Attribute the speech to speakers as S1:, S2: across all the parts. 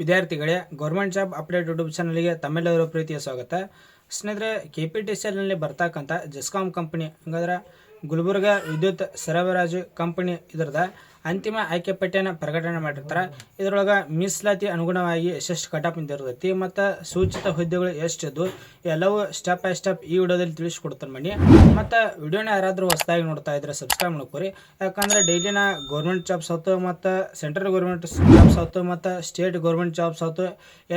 S1: ವಿದ್ಯಾರ್ಥಿಗಳೇ government job update YouTube ಚಾನಲ್ಗೆ ತಮ್ಮೆಲ್ಲರ ಪ್ರೀತಿಯ ಸ್ವಾಗತ. ಸ್ನೇಹಿತರೆ ಕೆ ಪಿ ಟಿ ಸಿ ಎಲ್ನಲ್ಲಿ ಬರ್ತಕ್ಕಂಥ ಜೆಸ್ಕಾಮ್ ಕಂಪನಿ ಹಂಗಾದ್ರೆ ಗುಲ್ಬರ್ಗ ವಿದ್ಯುತ್ ಸರಬರಾಜು ಕಂಪನಿ ಇದರದ ಅಂತಿಮ ಆಯ್ಕೆ ಪಟ್ಟಿಯನ್ನು ಪ್ರಕಟಣೆ ಮಾಡಿರ್ತಾರೆ. ಇದರೊಳಗೆ ಮೀಸಲಾತಿ ಅನುಗುಣವಾಗಿ ಎಷ್ಟೆಷ್ಟು ಕಟಾಪ್ ನಿಂತಿರ್ತೈತಿ ಮತ್ತು ಸೂಚಿತ ಹುದ್ದೆಗಳು ಎಷ್ಟಿದ್ದು ಎಲ್ಲವೂ ಸ್ಟೆಪ್ ಬೈ ಸ್ಟೆಪ್ ಈ ವಿಡಿಯೋದಲ್ಲಿ ತಿಳಿಸ್ಕೊಡ್ತಾರೆ ಬನ್ನಿ ಮತ್ತು ವಿಡಿಯೋನ ಯಾರಾದರೂ ಹೊಸದಾಗಿ ನೋಡ್ತಾ ಇದ್ರೆ ಸಬ್ಸ್ಕ್ರೈಬ್ ಮಾಡ್ಕೊರಿ. ಯಾಕಂದ್ರೆ ಡೈಲಿನ ಗೌರ್ಮೆಂಟ್ ಜಾಬ್ಸ್ ಆಯ್ತು ಮತ್ತು ಸೆಂಟ್ರಲ್ ಗೌರ್ಮೆಂಟ್ ಜಾಬ್ಸ್ ಆಯ್ತು ಮತ್ತು ಸ್ಟೇಟ್ ಗೌರ್ಮೆಂಟ್ ಜಾಬ್ಸ್ ಆಯ್ತು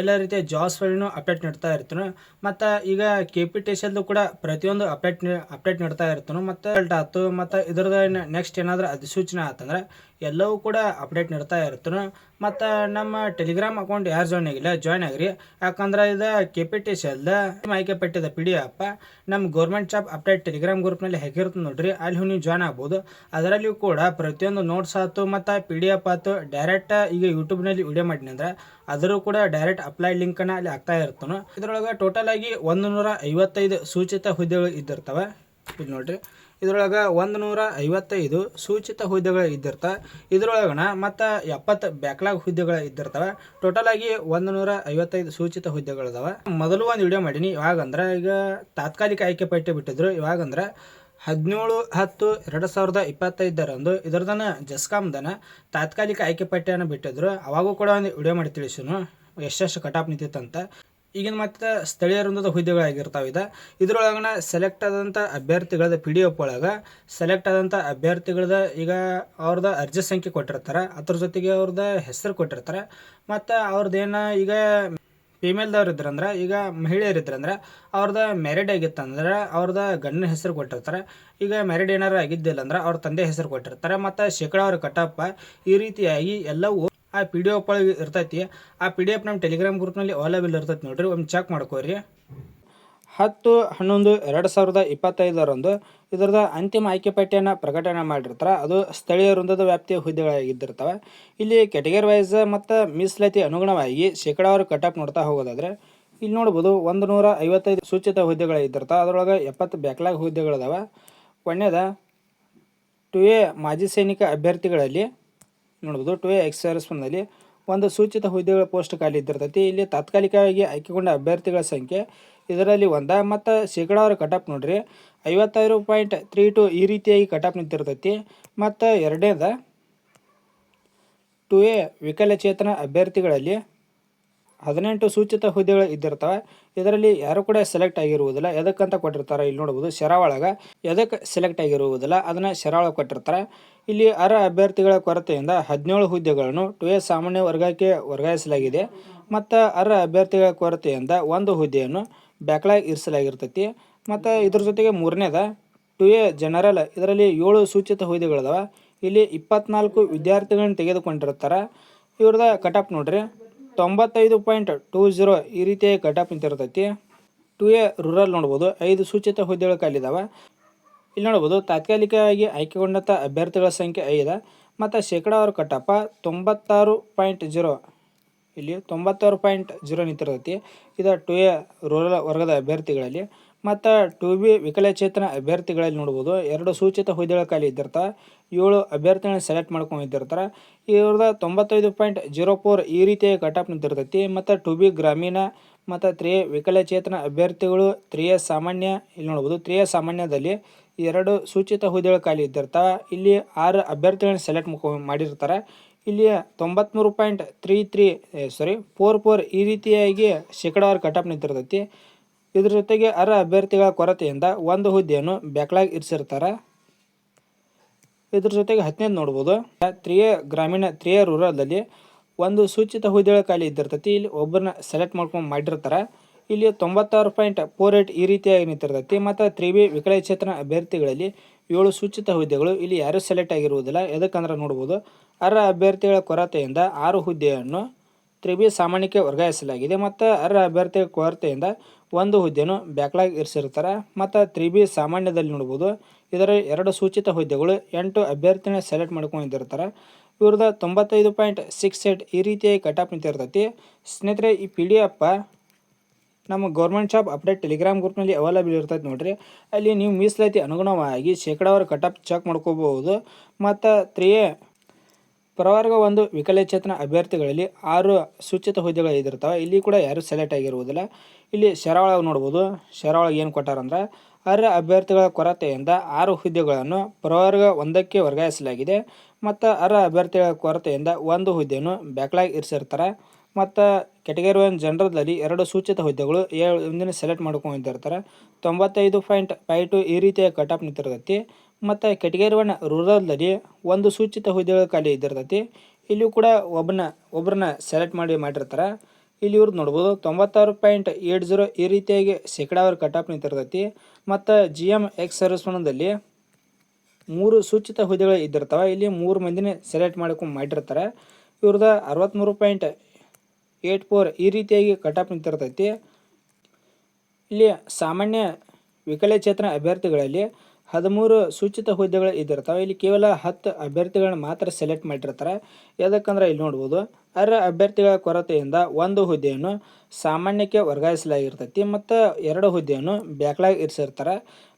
S1: ಎಲ್ಲ ರೀತಿಯ ಜಾಬ್ಸ್ ಜಾಬ್ಸ್ಗಳನ್ನು ಅಪ್ಡೇಟ್ ನೀಡ್ತಾ ಇರ್ತೀನಿ. ಮತ್ತು ಈಗ ಕೆ ಪಿ ಟಿ ಸಿ ಕೂಡ ಪ್ರತಿಯೊಂದು ಅಪ್ಡೇಟ್ ಅಪ್ಡೇಟ್ ನೀಡ್ತಾ ಇರ್ತೀನಿ. ಮತ್ತು ಆಯ್ತು. ಮತ್ತು ಇದ್ರದ್ದು ನೆಕ್ಸ್ಟ್ ಏನಾದರೂ ಅಧಿಸೂಚನೆ ಆತಂದ್ರೆ ಎಲ್ಲವೂ ಕೂಡ ಅಪ್ಡೇಟ್ ನೀಡ್ತಾ ಇರ್ತಾರೆ ಮತ್ತು ನಮ್ಮ ಟೆಲಿಗ್ರಾಮ್ ಅಕೌಂಟ್ ಯಾರು ಜಾಯ್ನ್ ಆಗಿಲ್ಲ ಜಾಯ್ನ್ ಆಗಿರಿ. ಯಾಕಂದ್ರೆ ಇದು ಕೆ ಪಿ ಟಿ ಸಿ ಅಲ್ದ ಆಯ್ಕೆ ಪಟ್ಟಿದ ಪಿ ಡಿ ಎಫ್ ನಮ್ಮ ಗೌರ್ಮೆಂಟ್ ಜಾಬ್ ಅಪ್ಡೇಟ್ ಟೆಲಿಗ್ರಾಮ್ ಗ್ರೂಪ್ನಲ್ಲಿ ಹೇಗಿರುತ್ತೆ ನೋಡ್ರಿ. ಅಲ್ಲಿ ನೀವು ಜಾಯ್ನ್ ಆಗ್ಬೋದು. ಅದರಲ್ಲಿಯೂ ಕೂಡ ಪ್ರತಿಯೊಂದು ನೋಟ್ಸ್ ಆಯ್ತು ಮತ್ತು ಪಿ ಡಿ ಎಫ್ ಆಯ್ತು ಡೈರೆಕ್ಟ್ ಈಗ ಯೂಟ್ಯೂಬ್ನಲ್ಲಿ ವಿಡಿಯೋ ಮಾಡಿನಿ ಅಂದ್ರೆ ಅದರೂ ಕೂಡ ಡೈರೆಕ್ಟ್ ಅಪ್ಲೈ ಲಿಂಕನ್ನು ಅಲ್ಲಿ ಆಗ್ತಾ ಇರ್ತಾನೆ ಇದರೊಳಗೆ ಟೋಟಲ್ ಆಗಿ ಒಂದು ನೂರ ಐವತ್ತೈದು ಸೂಚಿತ ಹುದ್ದೆಗಳು ಇದ್ದಿರ್ತವೆ. ಇದು ನೋಡ್ರಿ. ಇದ್ರೊಳಗೆ ಒಂದು ನೂರ ಐವತ್ತೈದು ಸೂಚಿತ ಹುದ್ದೆಗಳು ಇದ್ದಿರ್ತವೆ ಇದ್ರೊಳಗನ ಮತ್ತು ಎಪ್ಪತ್ತು ಬ್ಯಾಕ್ಲಾಗ್ ಹುದ್ದೆಗಳು ಇದ್ದಿರ್ತವೆ. ಟೋಟಲ್ ಆಗಿ ಒಂದು ನೂರ ಐವತ್ತೈದು ಸೂಚಿತ ಹುದ್ದೆಗಳಿದಾವೆ. ಮೊದಲು ಒಂದು ವಿಡಿಯೋ ಮಾಡೀನಿ. ಇವಾಗಂದ್ರೆ ಈಗ ತಾತ್ಕಾಲಿಕ ಆಯ್ಕೆ ಪಟ್ಟಿ ಬಿಟ್ಟಿದ್ರು. ಇವಾಗಂದ್ರೆ ಹದಿನೇಳು ಹತ್ತು ಎರಡು ಸಾವಿರದ ಇಪ್ಪತ್ತೈದರಂದು ಇದರದನ ಜಸ್ಕಾಮ್ದನ ತಾತ್ಕಾಲಿಕ ಆಯ್ಕೆ ಪಟ್ಟಿಯನ್ನು ಬಿಟ್ಟಿದ್ರು. ಅವಾಗೂ ಕೂಡ ಒಂದು ವಿಡಿಯೋ ಮಾಡಿ ತಿಳಿಸಿನು. ಎಷ್ಟೆಷ್ಟು ಕಟಾಪ್ ನಿಂತಿತ್ತಂತ. ಈಗಿನ ಮತ್ತೆ ಸ್ಥಳೀಯ ವೃಂದದ ಹುದ್ದೆಗಳಾಗಿರ್ತಾವೆ ಇದು ಇದ್ರೊಳಗನ ಸೆಲೆಕ್ಟ್ ಆದಂಥ ಅಭ್ಯರ್ಥಿಗಳದ ಪಿ ಡಿ ಎಫ್ ಒಳಗೆ ಸೆಲೆಕ್ಟ್ ಆದಂಥ ಅಭ್ಯರ್ಥಿಗಳದ ಈಗ ಅವ್ರದ್ದು ಅರ್ಜಿ ಸಂಖ್ಯೆ ಕೊಟ್ಟಿರ್ತಾರೆ. ಅದ್ರ ಜೊತೆಗೆ ಅವ್ರದ್ದು ಹೆಸರು ಕೊಟ್ಟಿರ್ತಾರೆ. ಮತ್ತು ಅವ್ರದ್ದೇನ ಈಗ ಫೀಮೇಲ್ದವ್ರು ಇದ್ರಂದ್ರೆ, ಈಗ ಮಹಿಳೆಯರು ಇದ್ರಂದ್ರೆ ಅವ್ರದ್ದು ಮ್ಯಾರಿಡ್ ಆಗಿತ್ತಂದ್ರೆ ಅವ್ರದ್ದು ಗಂಡನ ಹೆಸರು ಕೊಟ್ಟಿರ್ತಾರೆ. ಈಗ ಮ್ಯಾರಿಡ್ ಏನಾರು ಆಗಿದ್ದಿಲ್ಲ ಅಂದ್ರೆ ಅವ್ರ ತಂದೆ ಹೆಸರು ಕೊಟ್ಟಿರ್ತಾರೆ. ಮತ್ತು ಶೇಕಡಾವಾರು ಕಟ್ಟಪ್ಪ ಈ ರೀತಿಯಾಗಿ ಎಲ್ಲವೂ ಆ ಪಿ ಡಿ ಎಫ್ ಒಳಗೆ ಇರ್ತೈತಿ, ಆ ಪಿ ಡಿ ಎಫ್ ನಮ್ಮ ಟೆಲಿಗ್ರಾಮ್ ಗ್ರೂಪ್ನಲ್ಲಿ ಅವೈಲೇಬಲ್ ಇರ್ತೈತಿ ನೋಡಿರಿ ಒಮ್ಮೆ ಚೆಕ್ ಮಾಡ್ಕೋರಿ. ಹತ್ತು, ಹನ್ನೊಂದು, ಎರಡು ಸಾವಿರದ ಇಪ್ಪತ್ತೈದರಂದು ಇದರದ ಅಂತಿಮ ಆಯ್ಕೆ ಪಟ್ಟಿಯನ್ನು ಪ್ರಕಟಣೆ ಮಾಡಿರ್ತಾರೆ. ಅದು ಸ್ಥಳೀಯ ವೃಂದದ ವ್ಯಾಪ್ತಿಯ ಹುದ್ದೆಗಳಾಗಿದ್ದಿರ್ತವೆ. ಇಲ್ಲಿ ಕೆಟಗರಿ ವೈಸ್ ಮತ್ತು ಮೀಸಲಾತಿ ಅನುಗುಣವಾಗಿ ಶೇಕಡಾವಾರು ಕಟಪ್ ನೋಡ್ತಾ ಹೋಗೋದಾದ್ರೆ, ಇಲ್ಲಿ ನೋಡ್ಬೋದು ಒಂದು ನೂರ ಐವತ್ತೈದು ಸೂಚಿತ ಹುದ್ದೆಗಳಿದ್ದಿರ್ತಾವೆ. ಅದರೊಳಗೆ ಎಪ್ಪತ್ತು ಬ್ಯಾಕ್ಲಾಗ್ ಹುದ್ದೆಗಳಿದಾವೆ. ಒಂದೇದ ಟು ಎ ಮಾಜಿ ಸೈನಿಕ ಅಭ್ಯರ್ಥಿಗಳಲ್ಲಿ ನೋಡ್ಬೋದು ಟು ಎಕ್ಸ್ನಲ್ಲಿ ಒಂದು ಸೂಚಿತ ಹುದ್ದೆಗಳ ಪೋಸ್ಟ್ ಖಾಲಿ ಇದ್ದಿರ್ತೈತಿ. ಇಲ್ಲಿ ತಾತ್ಕಾಲಿಕವಾಗಿ ಆಯ್ಕೆಗೊಂಡ ಅಭ್ಯರ್ಥಿಗಳ ಸಂಖ್ಯೆ ಇದರಲ್ಲಿ ಒಂದ ಮತ್ತು ಶೇಕಡಾವಾರು ಕಟಾಪ್ ನೋಡ್ರಿ. ಐವತ್ತಾರು ಪಾಯಿಂಟ್ ತ್ರೀ ಟು ಈ ರೀತಿಯಾಗಿ ಕಟಾಪ್ ನಿಂತಿರ್ತೈತಿ. ಮತ್ತು ಎರಡನೇದ ಟು ಎ ವಿಕಲಚೇತನ ಅಭ್ಯರ್ಥಿಗಳಲ್ಲಿ ಹದಿನೆಂಟು ಸೂಚಿತ ಹುದ್ದೆಗಳು ಇದ್ದಿರ್ತವೆ. ಇದರಲ್ಲಿ ಯಾರು ಕೂಡ ಸೆಲೆಕ್ಟ್ ಆಗಿರುವುದಿಲ್ಲ. ಎದಕ್ಕಂತ ಕೊಟ್ಟಿರ್ತಾರೆ ಇಲ್ಲಿ ನೋಡ್ಬೋದು. ಶರ ಒಳಗೆ ಎದಕ್ಕೆ ಸೆಲೆಕ್ಟ್ ಆಗಿರುವುದಿಲ್ಲ. ಅದನ್ನು ಶರಾವಳ ಕೊಟ್ಟಿರ್ತಾರೆ. ಇಲ್ಲಿ ಅರ್ಹ ಅಭ್ಯರ್ಥಿಗಳ ಕೊರತೆಯಿಂದ ಹದಿನೇಳು ಹುದ್ದೆಗಳನ್ನು ಟು ಎ ಸಾಮಾನ್ಯ ವರ್ಗಕ್ಕೆ ವರ್ಗಾಯಿಸಲಾಗಿದೆ. ಮತ್ತು ಅರ್ಹ ಅಭ್ಯರ್ಥಿಗಳ ಕೊರತೆಯಿಂದ ಒಂದು ಹುದ್ದೆಯನ್ನು ಬ್ಯಾಕ್ಲಾಗ್ ಇರಿಸಲಾಗಿರ್ತೈತಿ. ಮತ್ತು ಇದ್ರ ಜೊತೆಗೆ ಮೂರನೇದ ಟು ಎ ಜನರಲ್ ಇದರಲ್ಲಿ ಏಳು ಸೂಚಿತ ಹುದ್ದೆಗಳಿದಾವೆ. ಇಲ್ಲಿ ಇಪ್ಪತ್ನಾಲ್ಕು ವಿದ್ಯಾರ್ಥಿಗಳನ್ನು ತೆಗೆದುಕೊಂಡಿರ್ತಾರೆ. ಇವ್ರದ ಕಟಪ್ ನೋಡ್ರಿ. ತೊಂಬತ್ತೈದು ಪಾಯಿಂಟ್ ಟೂ ಜೀರೋ ಈ ರೀತಿಯ ಕಟಾಪ್ ನಿಂತಿರ್ತೈತಿ. ಟು ಎ ರೂರಲ್ ನೋಡ್ಬೋದು, ಐದು ಸೂಚಿತ ಹುದ್ದೆಗಳು ಖಾಲಿದಾವೆ ಇಲ್ಲಿ ನೋಡ್ಬೋದು, ತಾತ್ಕಾಲಿಕವಾಗಿ ಆಯ್ಕೆಗೊಂಡಂಥ ಅಭ್ಯರ್ಥಿಗಳ ಸಂಖ್ಯೆ ಐದು, ಮತ್ತು ಶೇಕಡಾವಾರು ಕಟ್ಟಪ್ಪ ತೊಂಬತ್ತಾರು ಪಾಯಿಂಟ್ ಜೀರೋ. ಇಲ್ಲಿ ತೊಂಬತ್ತಾರು ಪಾಯಿಂಟ್ ಜೀರೋ ನಿಂತಿರ್ತೈತಿ. ಇದು ಟು ಎ ರೂರಲ್ ವರ್ಗದ ಅಭ್ಯರ್ಥಿಗಳಲ್ಲಿ. ಮತ್ತು ಟು ಬಿ ವಿಕಲಚೇತನ ಅಭ್ಯರ್ಥಿಗಳಲ್ಲಿ ನೋಡ್ಬೋದು. ಎರಡು ಸೂಚಿತ ಹುದ್ದೆಗಳ ಖಾಲಿ ಇದ್ದಿರ್ತ, ಏಳು ಅಭ್ಯರ್ಥಿಗಳನ್ನ ಸೆಲೆಕ್ಟ್ ಮಾಡ್ಕೊಂಡಿದ್ದಿರ್ತಾರೆ ಇವ್ರದ ತೊಂಬತ್ತೈದು ಪಾಯಿಂಟ್ ಜೀರೋ ಫೋರ್ ಈ ರೀತಿಯ ಕಟಾಪ್ ನಿಂತಿರ್ತೈತಿ. ಮತ್ತು ಟು ಬಿ ಗ್ರಾಮೀಣ, ಮತ್ತು ತ್ರಿಯ ವಿಕಲಚೇತನ ಅಭ್ಯರ್ಥಿಗಳು, ತ್ರಿಯ ಸಾಮಾನ್ಯ, ಇಲ್ಲಿ ನೋಡ್ಬೋದು. ತ್ರಿಯ ಸಾಮಾನ್ಯದಲ್ಲಿ ಎರಡು ಸೂಚಿತ ಹುದ್ದೆಗಳ ಖಾಲಿ ಇದ್ದಿರ್ತಾವೆ ಇಲ್ಲಿ ಆರು ಅಭ್ಯರ್ಥಿಗಳನ್ನ ಸೆಲೆಕ್ಟ್ ಮಾಡಿರ್ತಾರೆ. ಇಲ್ಲಿ ತೊಂಬತ್ತ್ಮೂರು point three three sorry four four ಈ ರೀತಿಯಾಗಿ ಶೇಕಡಾವಾರು ಕಟಪ್ ನಿಂತಿರ್ತೈತಿ. ಇದ್ರ ಜೊತೆಗೆ ಅರ್ಹ ಅಭ್ಯರ್ಥಿಗಳ ಕೊರತೆಯಿಂದ ಒಂದು ಹುದ್ದೆಯನ್ನು ಬ್ಯಾಕ್ಲಾಗ್ ಇರಿಸಿರ್ತಾರೆ. ಇದ್ರ ಜೊತೆಗೆ ಹತ್ತನೇದು ನೋಡ್ಬೋದು. ತ್ರಿಯ ಗ್ರಾಮೀಣ ತ್ರಿಯ ರೂರಲ್ದಲ್ಲಿ ಒಂದು ಸೂಚಿತ ಹುದ್ದೆಗಳ ಖಾಲಿ ಇದ್ದಿರ್ತೈತಿ. ಇಲ್ಲಿ ಒಬ್ಬರನ್ನ ಸೆಲೆಕ್ಟ್ ಮಾಡ್ಕೊಂಡು ಮಾಡಿರ್ತಾರೆ. ಇಲ್ಲಿ ತೊಂಬತ್ತಾರು ಪಾಯಿಂಟ್ ಫೋರ್ ಏಟ್ ಈ ರೀತಿಯಾಗಿ ನಿಂತಿರ್ತೈತಿ. ಮತ್ತು ತ್ರಿ ಬಿ ವಿಕಲಚೇತನ ಅಭ್ಯರ್ಥಿಗಳಲ್ಲಿ ಏಳು ಸೂಚಿತ ಹುದ್ದೆಗಳು ಇಲ್ಲಿ ಯಾರೂ ಸೆಲೆಕ್ಟ್ ಆಗಿರುವುದಿಲ್ಲ. ಎದಕ್ಕಂದ್ರೆ ನೋಡ್ಬೋದು. ಅರ್ಹ ಅಭ್ಯರ್ಥಿಗಳ ಕೊರತೆಯಿಂದ ಆರು ಹುದ್ದೆಯನ್ನು ತ್ರಿಬಿ ಸಾಮಾನ್ಯಕ್ಕೆ ವರ್ಗಾಯಿಸಲಾಗಿದೆ. ಮತ್ತು ಅರ್ಹ ಅಭ್ಯರ್ಥಿಗಳ ಕೊರತೆಯಿಂದ ಒಂದು ಹುದ್ದೆಯನ್ನು ಬ್ಯಾಕ್ಲಾಗ್ ಇರಿಸಿರ್ತಾರೆ. ಮತ್ತು ತ್ರೀ ಬಿ ಸಾಮಾನ್ಯದಲ್ಲಿ ನೋಡ್ಬೋದು, ಇದರ ಎರಡು ಸೂಚಿತ ಹುದ್ದೆಗಳು ಎಂಟು ಅಭ್ಯರ್ಥಿನ ಸೆಲೆಕ್ಟ್ ಮಾಡ್ಕೊಂಡಿರ್ತಾರೆ. ಇವ್ರದ್ದು ತೊಂಬತ್ತೈದು ಪಾಯಿಂಟ್ ಸಿಕ್ಸ್ ಏಟ್ ಈ ರೀತಿಯಾಗಿ ಕಟಾಪ್ ನಿಂತಿರ್ತೈತಿ. ಸ್ನೇಹಿತರೆ, ಈ ಪಿ ಡಿ ಎಫ್ ನಮ್ಮ ಗೌರ್ಮೆಂಟ್ ಶಾಪ್ ಅಪ್ಡೇಟ್ ಟೆಲಿಗ್ರಾಮ್ ಗ್ರೂಪ್ನಲ್ಲಿ ಅವೈಲೇಬಲ್ ಇರ್ತೈತೆ ನೋಡಿರಿ. ಅಲ್ಲಿ ನೀವು ಮೀಸಲಾತಿ ಅನುಗುಣವಾಗಿ ಶೇಕಡಾವಾರು ಕಟಾಪ್ ಚೆಕ್ ಮಾಡ್ಕೋಬಹುದು ಮತ್ತು ತ್ರೀ ಪ್ರವರ್ಗ ಒಂದು ವಿಕಲಚೇತನ ಅಭ್ಯರ್ಥಿಗಳಲ್ಲಿ ಆರು ಸೂಚಿತ ಹುದ್ದೆಗಳು ಇದಿರ್ತಾವೆ ಇಲ್ಲಿ ಕೂಡ ಯಾರು ಸೆಲೆಕ್ಟ್ ಆಗಿರುವುದಿಲ್ಲ. ಇಲ್ಲಿ ಶರಾವಳಗ ನೋಡ್ಬೋದು. ಶರಾವಳಗ ಏನು ಕೊಟ್ಟಾರಂದ್ರೆ, ಅರ್ಹ ಅಭ್ಯರ್ಥಿಗಳ ಕೊರತೆಯಿಂದ ಆರು ಹುದ್ದೆಗಳನ್ನು ಪ್ರವರ್ಗ ಒಂದಕ್ಕೆ ವರ್ಗಾಯಿಸಲಾಗಿದೆ. ಮತ್ತು ಅರ್ಹ ಅಭ್ಯರ್ಥಿಗಳ ಕೊರತೆಯಿಂದ ಒಂದು ಹುದ್ದೆಯನ್ನು ಬ್ಯಾಕ್ಲಾಗ್ ಇರಿಸಿರ್ತಾರೆ. ಮತ್ತು ಕೆಟಗರಿ ಒನ್ ಜನರಲ್ದಲ್ಲಿ ಎರಡು ಸೂಚಿತ ಹುದ್ದೆಗಳು ಏಳು ಸೆಲೆಕ್ಟ್ ಮಾಡ್ಕೊಂಡಿರ್ತಾರೆ. ತೊಂಬತ್ತೈದು ಪಾಯಿಂಟ್ ಫೈ ಟು ಈ ರೀತಿಯ ಕಟ್ ಆಫ್ ನಿಂತಿರ್ತೈತಿ. ಮತ್ತು ಕೆಟಗರಿ ಒನ್ ರೂರಲ್ದಲ್ಲಿ ಒಂದು ಸೂಚಿತ ಹುದ್ದೆಗಳ ಖಾಲಿ ಇದ್ದಿರ್ತೈತಿ. ಇಲ್ಲಿಯೂ ಕೂಡ ಒಬ್ಬನ ಒಬ್ಬರನ್ನ ಸೆಲೆಕ್ಟ್ ಮಾಡಿ ಮಾಡಿರ್ತಾರೆ. ಇಲ್ಲಿ ಇವ್ರದ್ದು ನೋಡ್ಬೋದು, ತೊಂಬತ್ತಾರು ಪಾಯಿಂಟ್ ಏಟ್ ಜೀರೋ ಈ ರೀತಿಯಾಗಿ ಶೇಕಡಾವಾರು ಕಟಾಪ್ ನಿಂತಿರ್ತೈತಿ. ಮತ್ತು ಜಿ ಎಂ ಎಕ್ಸ್ ಸರ್ವಿಸ್ಮನದಲ್ಲಿ ಮೂರು ಸೂಚಿತ ಹುದ್ದೆಗಳು ಇದ್ದಿರ್ತವೆ. ಇಲ್ಲಿ ಮೂರು ಮಂದಿನೇ ಸೆಲೆಕ್ಟ್ ಮಾಡ್ಕೊಂಡು ಮಾಡಿರ್ತಾರೆ. ಇವ್ರದ್ದು ಅರವತ್ತ್ಮೂರು ಪಾಯಿಂಟ್ ಏಟ್ ಫೋರ್ ಈ ರೀತಿಯಾಗಿ ಕಟಾಪ್ ನಿಂತಿರ್ತೈತಿ. ಇಲ್ಲಿ ಸಾಮಾನ್ಯ ವಿಕಲಚೇತನ ಅಭ್ಯರ್ಥಿಗಳಲ್ಲಿ ಹದಿಮೂರು ಸೂಚಿತ ಹುದ್ದೆಗಳು ಇದ್ದಿರ್ತಾವೆ ಇಲ್ಲಿ ಕೇವಲ ಹತ್ತು ಅಭ್ಯರ್ಥಿಗಳನ್ನ ಮಾತ್ರ ಸೆಲೆಕ್ಟ್ ಮಾಡಿರ್ತಾರೆ. ಯಾಕಂದ್ರೆ ಇಲ್ಲಿ ನೋಡ್ಬೋದು, ಅರ್ಹ ಅಭ್ಯರ್ಥಿಗಳ ಕೊರತೆಯಿಂದ ಒಂದು ಹುದ್ದೆಯನ್ನು ಸಾಮಾನ್ಯಕ್ಕೆ ವರ್ಗಾಯಿಸಲಾಗಿರ್ತೈತಿ ಮತ್ತು ಎರಡು ಹುದ್ದೆಯನ್ನು ಬ್ಯಾಕ್ಲಾಗ್ ಇರಿಸಿರ್ತಾರೆ.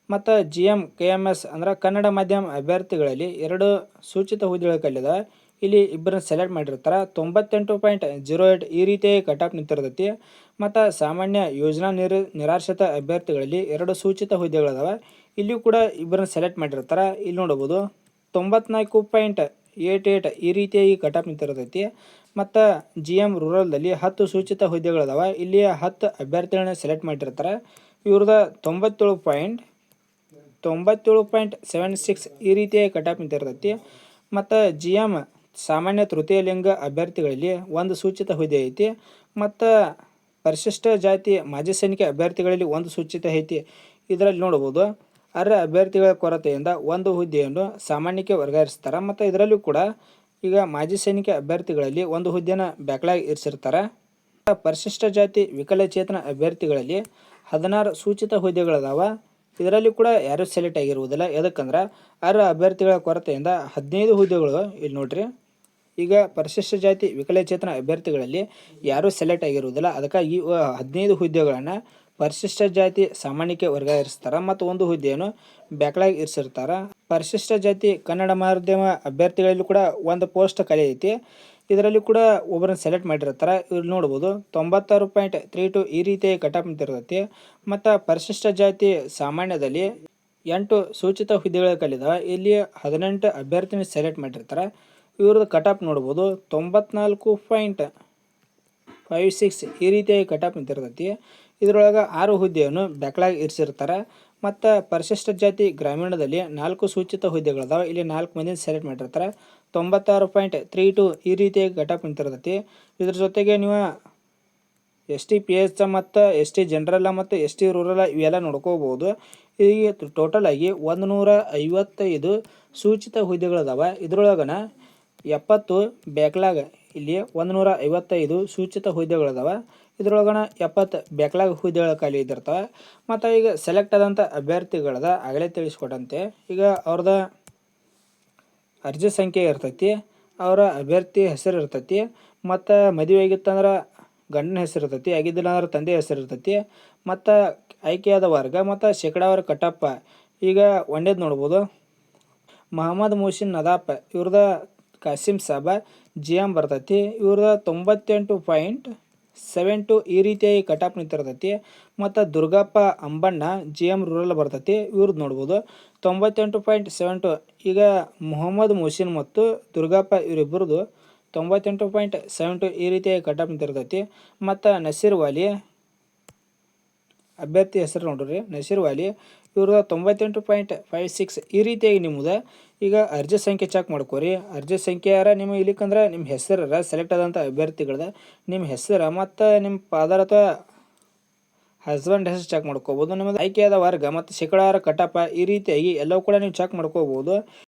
S1: ಮತ್ತು G M K M S ಅಂದ್ರೆ ಕನ್ನಡ ಮಾಧ್ಯಮ ಅಭ್ಯರ್ಥಿಗಳಲ್ಲಿ ಎರಡು ಸೂಚಿತ ಹುದ್ದೆಗಳು ಕಲ್ಲಿದಾವೆ ಇಲ್ಲಿ ಇಬ್ಬರನ್ನ ಸೆಲೆಕ್ಟ್ ಮಾಡಿರ್ತಾರೆ. ತೊಂಬತ್ತೆಂಟು ಪಾಯಿಂಟ್ ಜೀರೋ ಏಟ್ ಈ ರೀತಿಯಾಗಿ ಆಫ್ ನಿಂತಿರ್ತೈತಿ. ಮತ್ತು ಸಾಮಾನ್ಯ ಯೋಜನಾ ನಿರ, ನಿರಾಶ್ರಿತ ಅಭ್ಯರ್ಥಿಗಳಲ್ಲಿ ಎರಡು ಸೂಚಿತ ಹುದ್ದೆಗಳಿದಾವೆ. ಇಲ್ಲಿಯೂ ಕೂಡ ಇಬ್ಬರನ್ನ ಸೆಲೆಕ್ಟ್ ಮಾಡಿರ್ತಾರೆ. ಇಲ್ಲಿ ನೋಡ್ಬೋದು ತೊಂಬತ್ನಾಲ್ಕು ಪಾಯಿಂಟ್ ಏಟ್ ಏಟ್ ಈ ರೀತಿಯಾಗಿ ಕಟಾಪ್ ನಿಂತಿರ್ತೈತಿ. ಮತ್ತು ಜಿ ಎಂ ರೂರಲ್ದಲ್ಲಿ ಹತ್ತು ಸೂಚಿತ ಹುದ್ದೆಗಳಿದಾವೆ. ಇಲ್ಲಿ ಹತ್ತು ಅಭ್ಯರ್ಥಿಗಳನ್ನ ಸೆಲೆಕ್ಟ್ ಮಾಡಿರ್ತಾರೆ. ಇವ್ರದ ತೊಂಬತ್ತೇಳು ಪಾಯಿಂಟ್ ತೊಂಬತ್ತೇಳು ಪಾಯಿಂಟ್ ಸೆವೆನ್ ಸಿಕ್ಸ್ ಈ ರೀತಿಯಾಗಿ ಕಟಾಪ್ ನಿಂತಿರ್ತೈತಿ. ಮತ್ತು ಜಿ ಎಂ ಸಾಮಾನ್ಯ ತೃತೀಯ ಲಿಂಗ ಅಭ್ಯರ್ಥಿಗಳಲ್ಲಿ ಒಂದು ಸೂಚಿತ ಹುದ್ದೆ ಐತಿ. ಮತ್ತು ಪರಿಶಿಷ್ಟ ಜಾತಿ ಮಾಜಿ ಸೈನಿಕ ಅಭ್ಯರ್ಥಿಗಳಲ್ಲಿ ಒಂದು ಸೂಚಿತ ಐತಿ. ಇದರಲ್ಲಿ ನೋಡ್ಬೋದು ಅರ್ಹ ಅಭ್ಯರ್ಥಿಗಳ ಕೊರತೆಯಿಂದ ಒಂದು ಹುದ್ದೆಯನ್ನು ಸಾಮಾನ್ಯಕ್ಕೆ ವರ್ಗಾಯಿಸ್ತಾರೆ ಮತ್ತು ಇದರಲ್ಲೂ ಕೂಡ ಈಗ ಮಾಜಿ ಸೈನಿಕ ಅಭ್ಯರ್ಥಿಗಳಲ್ಲಿ ಒಂದು ಹುದ್ದೆನ ಬ್ಯಾಕ್ಲಾಗ್ ಇರಿಸಿರ್ತಾರೆ. ಪರಿಶಿಷ್ಟ ಜಾತಿ ವಿಕಲಚೇತನ ಅಭ್ಯರ್ಥಿಗಳಲ್ಲಿ ಹದಿನಾರು ಸೂಚಿತ ಹುದ್ದೆಗಳದಾವ. ಇದರಲ್ಲಿ ಕೂಡ ಯಾರೂ ಸೆಲೆಕ್ಟ್ ಆಗಿರುವುದಿಲ್ಲ. ಯಾಕಂದ್ರೆ ಅರ್ಹ ಅಭ್ಯರ್ಥಿಗಳ ಕೊರತೆಯಿಂದ ಹದಿನೈದು ಹುದ್ದೆಗಳು ಇಲ್ಲಿ ನೋಡ್ರಿ. ಈಗ ಪರಿಶಿಷ್ಟ ಜಾತಿ ವಿಕಲಚೇತನ ಅಭ್ಯರ್ಥಿಗಳಲ್ಲಿ ಯಾರೂ ಸೆಲೆಕ್ಟ್ ಆಗಿರುವುದಿಲ್ಲ. ಅದಕ್ಕಾಗಿ ಹದಿನೈದು ಹುದ್ದೆಗಳನ್ನು ಪರಿಶಿಷ್ಟ ಜಾತಿ ಸಾಮಾನ್ಯಕ್ಕೆ ವರ್ಗಾಯಿಸ್ತಾರ ಮತ್ತು ಒಂದು ಹುದ್ದೆಯನ್ನು ಬ್ಯಾಕ್ಲಾಗ್ ಇರಿಸಿರ್ತಾರ. ಪರಿಶಿಷ್ಟ ಜಾತಿ ಕನ್ನಡ ಮಾಧ್ಯಮ ಅಭ್ಯರ್ಥಿಗಳಲ್ಲಿ ಕೂಡ ಒಂದು ಪೋಸ್ಟ್ ಖಾಲಿ ಐತಿ ಇದರಲ್ಲಿ ಕೂಡ ಒಬ್ಬರನ್ನ ಸೆಲೆಕ್ಟ್ ಮಾಡಿರ್ತಾರೆ. ಇಲ್ಲಿ ನೋಡ್ಬೋದು, ತೊಂಬತ್ತಾರು ಪಾಯಿಂಟ್ ತ್ರೀ ಟು ಈ ರೀತಿಯಾಗಿ ಕಟಪ್ ನಿಂತಿರ್ತೈತಿ. ಮತ್ತು ಪರಿಶಿಷ್ಟ ಜಾತಿ ಸಾಮಾನ್ಯದಲ್ಲಿ ಎಂಟು ಸೂಚಿತ ಹುದ್ದೆಗಳ ಕಲಿದಾವೆ. ಇಲ್ಲಿ ಹದಿನೆಂಟು ಅಭ್ಯರ್ಥಿನ ಸೆಲೆಕ್ಟ್ ಮಾಡಿರ್ತಾರೆ. ಇವ್ರದ್ದು ಕಟಾಪ್ ನೋಡ್ಬೋದು, ತೊಂಬತ್ನಾಲ್ಕು ಪಾಯಿಂಟ್ ಫೈವ್ ಸಿಕ್ಸ್ ಈ ರೀತಿಯಾಗಿ ಕಟಾಪ್ ನಿಂತಿರ್ತೈತಿ. ಇದರೊಳಗೆ ಆರು ಹುದ್ದೆಯನ್ನು ಬ್ಯಾಕ್ಲಾಗ್ ಇರಿಸಿರ್ತಾರೆ. ಮತ್ತು ಪರಿಶಿಷ್ಟ ಜಾತಿ ಗ್ರಾಮೀಣದಲ್ಲಿ ನಾಲ್ಕು ಸೂಚಿತ ಹುದ್ದೆಗಳಿದಾವೆ. ಇಲ್ಲಿ ನಾಲ್ಕು ಮಂದಿ ಸೆಲೆಕ್ಟ್ ಮಾಡಿರ್ತಾರೆ. ತೊಂಬತ್ತಾರು ಪಾಯಿಂಟ್ ತ್ರೀ ಟು ಈ ರೀತಿಯಾಗಿ ಘಟಪ್ ನಿಂತಿರ್ತೈತಿ ಇದ್ರ ಜೊತೆಗೆ ನೀವು ಎಸ್ ಟಿ ಪಿ ಎಚ್ ಮತ್ತು ಎಸ್ ಟಿ ಜನರಲ್ಲ ಮತ್ತು ಎಸ್ ಟಿ ರೂರಲ್ ಇವೆಲ್ಲ ನೋಡ್ಕೋಬೋದು. ಈಗ ಟೋಟಲ್ ಆಗಿ ಒಂದು ನೂರ ಐವತ್ತೈದು ಸೂಚಿತ ಹುದ್ದೆಗಳಿದಾವೆ. ಇದ್ರೊಳಗನ ಎಪ್ಪತ್ತು ಬ್ಯಾಕ್ಲಾಗ್ ಇಲ್ಲಿ ಒಂದು ನೂರ ಐವತ್ತೈದು ಸೂಚಿತ ಹುದ್ದೆಗಳಿದಾವೆ ಇದ್ರೊಳಗಣ ಎಪ್ಪತ್ತು ಬ್ಯಾಕ್ಲಾಗ್ ಹುದ್ದೆಗಳ ಖಾಲಿ ಇದ್ದಿರ್ತವೆ. ಮತ್ತು ಈಗ ಸೆಲೆಕ್ಟ್ ಆದಂಥ ಅಭ್ಯರ್ಥಿಗಳದ ಆಗಲೇ ತಿಳಿಸ್ಕೊಟ್ಟಂತೆ. ಈಗ ಅವ್ರದ ಅರ್ಜಿ ಸಂಖ್ಯೆ ಇರ್ತೈತಿ, ಅವರ ಅಭ್ಯರ್ಥಿ ಹೆಸರು ಇರ್ತೈತಿ, ಮತ್ತು ಮದುವೆ ಆಗಿತ್ತಂದ್ರೆ ಗಂಡನ ಹೆಸರು ಇರ್ತೈತಿ, ಆಗಿದ್ದಿಲ್ಲ ಅಂದ್ರೆ ತಂದೆ ಹೆಸರು ಇರ್ತೈತಿ, ಮತ್ತು ಆಯ್ಕೆಯಾದ ವರ್ಗ, ಮತ್ತು ಶೇಕಡಾವಾರು ಕಟ್ಟಪ್ಪ. ಈಗ ಒಂಡೇದು ನೋಡ್ಬೋದು. ಮಹಮ್ಮದ್ ಮೊಹಸಿನ್ ನದಾಪ್, ಇವ್ರದ ಕಾಸಿಂ ಸಾಬ ಜಿ ಎಂ ಬರ್ತೈತಿ. ಇವ್ರದ ತೊಂಬತ್ತೆಂಟು ಪಾಯಿಂಟ್ ಸೆವೆನ್ ಟು ಈ ರೀತಿಯಾಗಿ ಕಟಾಪ್ ನಿಂತಿರ್ತೈತಿ. ಮತ್ತು Durgappa Ambanna G M rural ಬರ್ತೈತಿ. ಇವ್ರದ್ದು ನೋಡ್ಬೋದು. ತೊಂಬತ್ತೆಂಟು ಪಾಯಿಂಟ್ ಸೆವೆನ್ ಟು ಈಗ ಮೊಹಮ್ಮದ್ ಮೊಹಸಿನ್ ಮತ್ತು ದುರ್ಗಪ್ಪ ಇವರಿಬ್ಬರದು ತೊಂಬತ್ತೆಂಟು ಪಾಯಿಂಟ್ ಸೆವೆನ್ ಟು ಈ ರೀತಿಯಾಗಿ ಕಟಾಪ್ ನಿಂತಿರ್ತೈತಿ. ಮತ್ತು ನಸೀರ್ ವಾಲಿ, ಅಭ್ಯರ್ಥಿ ಹೆಸರು ನೋಡ್ರಿ. ನಸೀರ್ ವಾಲಿ ಇವ್ರದ್ದು ತೊಂಬತ್ತೆಂಟು ಪಾಯಿಂಟ್ ಫೈವ್ ಸಿಕ್ಸ್ ಈ ರೀತಿಯಾಗಿ ನಿಮ್ಮದು. ಈಗ ಅರ್ಜಿ ಸಂಖ್ಯೆ ಚೆಕ್ ಮಾಡ್ಕೋರಿ. ಅರ್ಜಿ ಸಂಖ್ಯೆ ಯಾರ ನಿಮ್ಮ ಇಲ್ಲಿಕಂದ್ರೆ ನಿಮ್ಮ ಹೆಸರರ ಸೆಲೆಕ್ಟ್ ಆದಂಥ ಅಭ್ಯರ್ಥಿಗಳದ ನಿಮ್ಮ ಹೆಸರ ಮತ್ತು ನಿಮ್ಮ ಫಾದರ್ ಅಥವಾ ಹಸ್ಬೆಂಡ್ ಹೆಸರು ಚೆಕ್ ಮಾಡ್ಕೋಬೋದು. ನಿಮ್ಮದು ಆಯ್ಕೆಯಾದ ವರ್ಗ ಮತ್ತು ಶೇಕಡಾರ ಕಟಪ ಈ ರೀತಿಯಾಗಿ ಎಲ್ಲವೂ ಕೂಡ ನೀವು ಚೆಕ್ ಮಾಡ್ಕೋಬೋದು.